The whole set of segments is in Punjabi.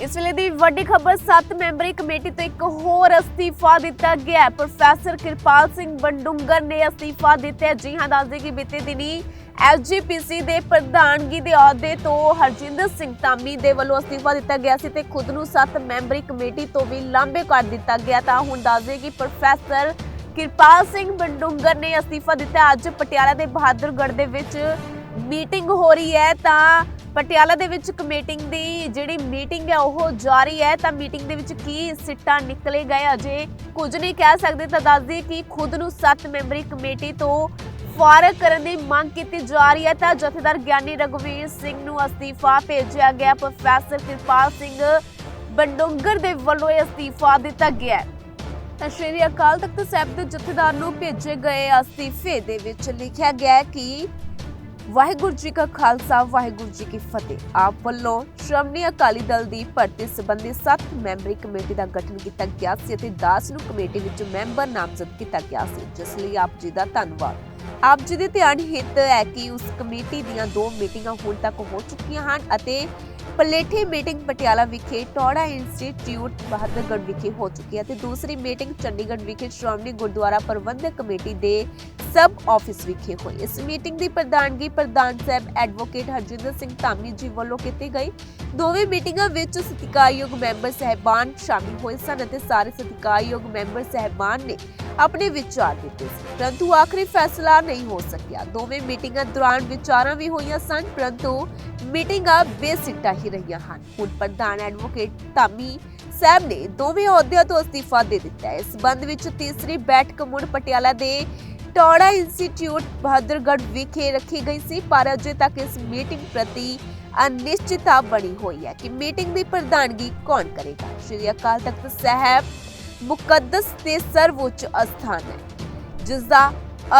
ਇਸ ਵੇਲੇ ਦੀ ਵੱਡੀ ਖਬਰ 7 ਮੈਂਬਰੀ ਕਮੇਟੀ ਤੋਂ ਇੱਕ ਹੋਰ ਅਸਤੀਫਾ ਦਿੱਤਾ ਗਿਆ ਪ੍ਰੋਫੈਸਰ ਕਿਰਪਾਲ ਸਿੰਘ ਬੰਡੂੰਗਰ ਨੇ ਅਸਤੀਫਾ ਦਿੱਤਾ ਜੀ ਹਾਂ ਦੱਸਦੇ ਕਿ ਬੀਤੇ ਦਿਨੀ ਐਸਜੀਪੀਸੀ ਦੇ ਪ੍ਰਧਾਨਗੀ ਦੇ ਅਹੁਦੇ ਤੋਂ ਹਰਜਿੰਦਰ ਸਿੰਘ ਧਾਮੀ ਦੇ ਵੱਲੋਂ ਅਸਤੀਫਾ ਦਿੱਤਾ ਗਿਆ ਸੀ ਤੇ ਖੁਦ ਨੂੰ 7 ਮੈਂਬਰੀ ਕਮੇਟੀ ਤੋਂ ਵੀ ਲਾਂਬੇ ਕਰ ਦਿੱਤਾ ਗਿਆ ਤਾਂ ਹੁਣ ਦੱਸਦੇ ਕਿ ਪ੍ਰੋਫੈਸਰ ਕਿਰਪਾਲ ਸਿੰਘ ਬੰਡੂੰਗਰ ਨੇ ਅਸਤੀਫਾ ਦਿੱਤਾ ਅੱਜ ਪਟਿਆਲਾ ਦੇ ਬਹਾਦਰਗੜ੍ਹ ਦੇ ਵਿੱਚ ਮੀਟਿੰਗ ਹੋ ਰਹੀ ਹੈ। ਤਾਂ ਪਟਿਆਲਾ ਦੇ ਵਿੱਚ ਕਮੇਟਿੰਗ ਦੀ ਜਿਹੜੀ ਮੀਟਿੰਗ ਹੈ ਉਹ ਜਾਰੀ ਹੈ। ਤਾਂ ਮੀਟਿੰਗ ਦੇ ਵਿੱਚ ਕੀ ਸਿੱਟਾ ਨਿਕਲੇ ਗਏ? ਅਜੇ ਕੁਝ ਨਹੀਂ ਕਹਿ ਸਕਦੇ। ਤਾਂ ਦੱਸ ਦਈਏ ਕਿ ਖੁਦ ਨੂੰ 7 ਮੈਂਬਰੀ ਕਮੇਟੀ ਤੋਂ ਫਾਰਗ ਕਰਨ ਦੀ ਮੰਗ ਕੀਤੀ ਜਾ ਰਹੀ ਹੈ। ਤਾਂ ਜਥੇਦਾਰ ਗਿਆਨੀ ਰਘਵੀਰ ਸਿੰਘ ਨੂੰ ਅਸਤੀਫਾ ਭੇਜਿਆ ਗਿਆ। ਪ੍ਰੋਫੈਸਰ ਕਿਰਪਾਲ ਸਿੰਘ ਬੰਡੋਂਗਰ ਦੇ ਵੱਲੋਂ ਇਹ ਅਸਤੀਫਾ ਦਿੱਤਾ ਗਿਆ ਹੈ। ਤਾਂ ਸ਼੍ਰੀ ਅਕਾਲ ਤਖਤ ਸਾਹਿਬ ਦੇ ਜਥੇਦਾਰ ਨੂੰ ਭੇਜੇ ਗਏ ਅਸਤੀਫੇ ਦੇ ਵਿੱਚ ਲਿਖਿਆ ਗਿਆ ਕਿ ਵਾਹਿਗੁਰੂ ਜੀ ਕਾ ਖਾਲਸਾ, ਵਾਹਿਗੁਰੂ ਜੀ ਕੀ ਫਤਿਹ। ਆਪ ਵੱਲੋਂ ਸ਼੍ਰੋਮਣੀ ਅਕਾਲੀ ਦਲ ਦੀ ਭਰਤੀ ਸੰਬੰਧੀ 7 ਮੈਂਬਰੀ ਕਮੇਟੀ ਦਾ ਗਠਨ ਕੀਤਾ ਗਿਆ ਸੀ ਅਤੇ 10 ਨੂੰ ਕਮੇਟੀ ਵਿੱਚ ਮੈਂਬਰ ਨਾਮਜ਼ਦ ਕੀਤਾ ਗਿਆ ਸੀ, ਜਿਸ ਲਈ ਆਪ ਜੀ ਦਾ ਧੰਨਵਾਦ। ਆਪ ਜੀ ਦੇ ਧਿਆਨ ਹਿੱਤ ਹੈ ਕਿ ਉਸ ਕਮੇਟੀ ਦੀਆਂ ਦੋ ਮੀਟਿੰਗਾਂ ਹੁਣ ਤੱਕ ਹੋ ਚੁੱਕੀਆਂ ਹਨ ਅਤੇ ਪਲੇਠੀ ਮੀਟਿੰਗ ਪਟਿਆਲਾ ਵਿਖੇ, ਟੋੜਾ ਇੰਸਟੀਚਿਊਟ ਬਹਾਦਰਗੜ੍ਹ ਵਿਖੇ ਹੋ ਚੁੱਕੀ ਹੈ ਤੇ ਦੂਸਰੀ ਮੀਟਿੰਗ ਚੰਡੀਗੜ੍ਹ ਵਿਖੇ ਸ਼੍ਰੋਮਣੀ ਗੁਰਦੁਆਰਾ ਪ੍ਰਬੰਧਕ ਕਮੇਟੀ ਦੇ ਸਬ ਆਫਿਸ ਵਿਖੇ ਹੋਈ। ਇਸ ਮੀਟਿੰਗ ਦੀ ਪ੍ਰਧਾਨਗੀ ਪ੍ਰਧਾਨ ਸਾਹਿਬ ਐਡਵੋਕੇਟ ਹਰਜਿੰਦਰ ਸਿੰਘ ਧਾਮੀ ਜੀ ਵੱਲੋਂ ਕੀਤੀ ਗਈ। ਦੋਵੇਂ ਮੀਟਿੰਗਾਂ ਵਿੱਚ ਸਤਿਕਾਰਯੋਗ ਮੈਂਬਰ ਸਹਿਬਾਨ ਸ਼ਾਮਿਲ ਹੋਏ ਸਨ ਅਤੇ ਸਾਰੇ ਸਤਿਕਾਰਯੋਗ ਮੈਂਬਰ ਸਹਿਬਾਨ ਨੇ ਆਪਣੇ ਵਿਚਾਰ ਦਿੱਤੇ ਸੀ। ਪਰੰਤੂ ਆਖਰੀ ਫੈਸਲਾ ਨਹੀਂ ਹੋ ਸਕਿਆ। ਦੋਵੇਂ ਮੀਟਿੰਗਾਂ ਦੌਰਾਨ ਵਿਚਾਰਾਂ ਵੀ ਹੋਈਆਂ ਸਨ, ਪਰੰਤੂ ਮੀਟਿੰਗਾਂ ਬੇਸਿੱਟਾ ਹੀ ਰਹੀਆਂ ਹਨ। ਹੁਣ ਪ੍ਰਧਾਨ ਐਡਵੋਕੇਟ ਧਾਮੀ ਸਾਹਿਬ ਨੇ ਦੋਵੇਂ ਅਹੁਦਿਆਂ ਤੋਂ ਅਸਤੀਫਾ ਦੇ ਦਿੱਤਾ ਹੈ। ਇਸ ਸੰਬੰਧ ਵਿੱਚ ਤੀਸਰੀ ਬੈਠਕ ਮੁੜ ਪਟਿਆਲਾ ਦੇ ਟੋੜਾ ਇੰਸਟੀਚਿਊਟ ਬਹਾਦਰਗੜ੍ਹ ਵਿਖੇ ਰੱਖੀ ਗਈ ਸੀ, ਪਰ ਅਜੇ ਤੱਕ ਇਸ ਮੀਟਿੰਗ ਪ੍ਰਤੀ ਅਨਿਸ਼ਚਿਤਤਾ ਬਣੀ ਹੋਈ ਹੈ ਕਿ ਮੀਟਿੰਗ ਦੀ ਪ੍ਰਧਾਨਗੀ ਕੌਣ ਕਰੇਗਾ। ਸ਼੍ਰੀ ਅਕਾਲ ਤਖਤ ਸਾਹਿਬ ਮੁਕੱਦਸ ਤੇ ਸਰਵਉੱਚ ਅਸਥਾਨ ਹੈ, ਜਿਸ ਦਾ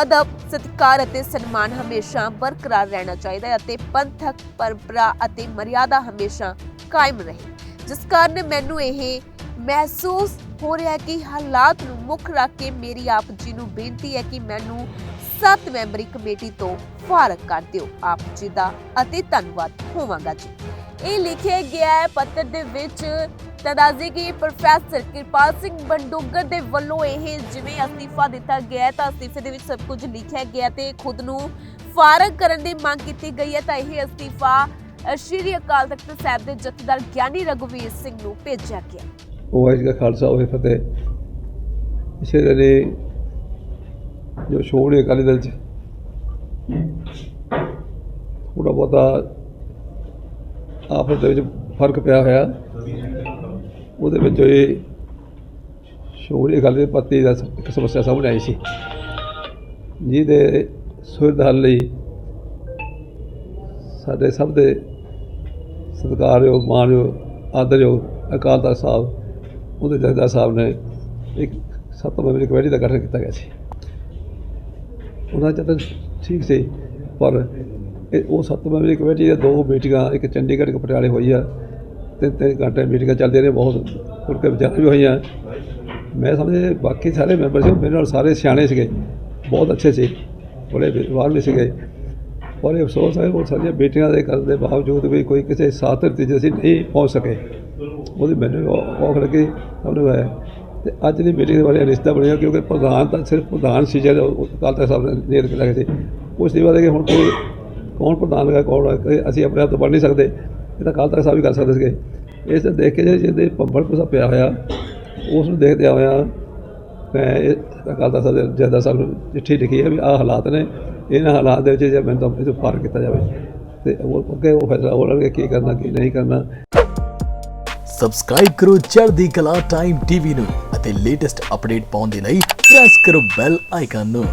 ਅਦਬ, ਸਤਿਕਾਰ ਅਤੇ ਸਨਮਾਨ ਹਮੇਸ਼ਾ ਬਰਕਰਾਰ ਰਹਿਣਾ ਚਾਹੀਦਾ ਹੈ ਅਤੇ ਪੰਥਕ ਪਰੰਪਰਾ ਅਤੇ ਮਰਿਆਦਾ ਹਮੇਸ਼ਾ ਕਾਇਮ ਰਹੇ। ਜਿਸ ਕਾਰਨ ਮੈਨੂੰ ਇਹ ਮਹਿਸੂਸ ਹੋ ਰਿਹਾ ਹੈ ਕਿ ਹਾਲਾਤ ਨੂੰ ਮੁੱਖ ਰੱਖ ਕੇ ਮੇਰੀ ਆਪ ਜੀ ਨੂੰ ਬੇਨਤੀ ਹੈ ਕਿ ਮੈਨੂੰ ਸੱਤ ਮੈਂਬਰੀ ਕਮੇਟੀ ਤੋਂ ਫਾਰਗ ਕਰ ਦਿਓ। ਆਪ ਜੀ ਦਾ ਅਤੇ ਧੰਨਵਾਦ ਹੋਵਾਂਗਾ ਜੀ। ਇਹ ਲਿਖਿਆ ਗਿਆ ਹੈ, ਪੱਤਰ ਦੇ ਵਿੱਚ ਤਦਾਜ਼ੀ ਕਿ ਪ੍ਰੋਫੈਸਰ ਕਿਰਪਾਲ ਸਿੰਘ ਬੰਡੋਗਰ ਦੇ ਵੱਲੋਂ ਇਹ ਜਿਵੇਂ ਅਸਤੀਫਾ ਦਿੱਤਾ ਗਿਆ ਤਾਂ ਅਸਤੀਫੇ ਦੇ ਵਿੱਚ ਸਭ ਕੁਝ ਲਿਖਿਆ ਗਿਆ ਤੇ ਖੁਦ ਨੂੰ ਫਾਰਗ ਕਰਨ ਦੀ ਮੰਗ ਕੀਤੀ ਗਈ ਹੈ ਤਾਂ ਇਹ ਅਸਤੀਫਾ ਸ਼੍ਰੀ ਅਕਾਲ ਤਖਤ ਸਾਹਿਬ ਦੇ ਜਥੇਦਾਰ ਗਿਆਨੀ ਰਘੁਵੀਰ ਸਿੰਘ ਨੂੰ ਭੇਜਿਆ ਗਿਆ। ਵਾਹਿਗੁਰੂ ਜੀ ਕਾ ਖਾਲਸਾ ਹੋਵੇ, ਫਤਿਹ। ਇਸੇ ਤਰ੍ਹਾਂ ਜੋ ਸ਼ੋੜੇ ਅਕਾਲੀ ਦਲ ਚ ਥੋੜਾ ਬਹੁਤਾ ਆਪਸ ਦੇ ਵਿੱਚ ਫ਼ਰਕ ਪਿਆ ਹੋਇਆ। ਉਹਦੇ ਵਿੱਚ ਇਹ ਸ਼ੋੜੇ ਅਕਾਲੀ ਦੇ ਪੱਤੀ ਦਾ ਇੱਕ ਸਮੱਸਿਆ ਸਾਹਮਣੇ ਆਈ ਸੀ। ਜਿਹਦੇ ਸੁਲਝ ਹੱਲ ਲਈ ਸਾਡੇ ਸਭ ਦੇ ਸਤਿਕਾਰਯੋਗ, ਮਾਨਯੋਗ, ਆਦਰਯੋਗ ਅਕਾਲ ਤਖਤ ਸਾਹਿਬ ਉਹਦੇ ਜਥੇਦਾਰ ਸਾਹਿਬ ਨੇ ਇੱਕ ਸੱਤ ਮੈਂਬਰੀ ਕਮੇਟੀ ਦਾ ਗਠਨ ਕੀਤਾ ਗਿਆ ਸੀ। ਉਹਨਾਂ 'ਚ ਤਾਂ ਠੀਕ ਸੀ, ਪਰ ਇਹ ਉਹ ਸੱਤ ਮੈਂਬਰੀ ਕਮੇਟੀ ਦੇ ਦੋ ਮੀਟਿੰਗਾਂ, ਇੱਕ ਚੰਡੀਗੜ੍ਹ, ਇੱਕ ਪਟਿਆਲੇ ਹੋਈ ਆ। ਤਿੰਨ ਤਿੰਨ ਘੰਟੇ ਮੀਟਿੰਗਾਂ ਚੱਲਦੀਆਂ ਨੇ ਬਹੁਤ ਖੁੱਲ੍ਹ ਕੇ ਵਿਚਾਰ ਵੀ ਹੋਈਆਂ। ਮੈਂ ਸਮਝੇ ਬਾਕੀ ਸਾਰੇ ਮੈਂਬਰ ਸੀ, ਮੇਰੇ ਨਾਲ ਸਾਰੇ ਸਿਆਣੇ ਸੀਗੇ, ਬਹੁਤ ਅੱਛੇ ਸੀ, ਬੜੇ ਵਿਦਵਾਨ ਵੀ ਸੀਗੇ। ਔਰ ਇਹ ਅਫਸੋਸ ਹੈ, ਉਹ ਸਾਡੀਆਂ ਬੇਟੀਆਂ ਦੇ ਕਰਨ ਦੇ ਬਾਵਜੂਦ ਵੀ ਕੋਈ ਕਿਸੇ ਸਾਥ ਨਤੀਜੇ ਅਸੀਂ ਨਹੀਂ ਪਹੁੰਚ ਸਕੇ। ਉਹਦੀ ਮੈਨੂੰ ਔ- ਔਖ ਲੱਗੀ ਸਾਨੂੰ ਹੈ ਤੇ ਅੱਜ ਦੀ ਮੀਟਿੰਗ ਦੇ ਬਾਰੇ ਰਿਸ਼ਤਾ ਬਣਿਆ, ਕਿਉਂਕਿ ਪ੍ਰਧਾਨ ਤਾਂ ਸਿਰਫ ਪ੍ਰਧਾਨ ਸੀ ਜਿਹੜਾ ਉਹ ਅਕਾਲ ਤਖਤ ਸਾਹਿਬ ਨੇ ਨਿਯਤ ਕੀਤਾ ਗਿਆ ਸੀ। ਉਸ ਦੀ ਬਾਤ ਹੈ ਕਿ ਹੁਣ ਕੋਈ ਕੌਣ ਪ੍ਰਧਾਨ ਹੈਗਾ, ਕੌਣ ਅਸੀਂ ਆਪਣੇ ਆਪ ਤੋਂ ਬਣ ਨਹੀਂ ਸਕਦੇ, ਇਹ ਤਾਂ ਅਕਾਲ ਤਖਤ ਸਾਹਿਬ ਹੀ ਕਰ ਸਕਦੇ ਸੀਗੇ। ਇਸ ਤੇ ਦੇਖ ਕੇ ਜਿਹਦੇ ਭੰਬਲ ਪੁਸਾ ਪਿਆ ਹੋਇਆ, ਉਸ ਨੂੰ ਦੇਖਦੇ ਹੋਇਆ ਮੈਂ ਇਹ ਅਕਾਲ ਤਖਤ ਸਾਹਿਬ ਦੇ ਜਥੇਦਾਰ ਸਾਹਿਬ ਨੂੰ ਚਿੱਠੀ ਲਿਖੀ ਹੈ ਵੀ ਆਹ ਹਾਲਾਤ ਨੇ ਇਹਨਾਂ ਹਾਲਾਤ ਦੇ ਵਿੱਚ ਜੇ ਮੈਨੂੰ ਤਾਂ ਇਹ ਤੋਂ ਕੀਤਾ ਜਾਵੇ ਤੇ ਉਹ ਅੱਗੇ ਉਹ ਫੈਸਲਾ ਹੋ ਲਣਗੇ ਕੀ ਕਰਨਾ, ਕੀ ਨਹੀਂ ਕਰਨਾ। ਸਬਸਕ੍ਰਾਈਬ ਕਰੋ ਚੜ੍ਹਦੀ ਕਲਾ ਟਾਈਮ ਟੀਵੀ ਨੂੰ ਅਤੇ ਲੇਟੈਸਟ ਅਪਡੇਟ ਪਾਉਣ ਦੇ ਲਈ ਪ੍ਰੈਸ ਕਰੋ ਬੈਲ ਆਈਕਨ ਨੂੰ।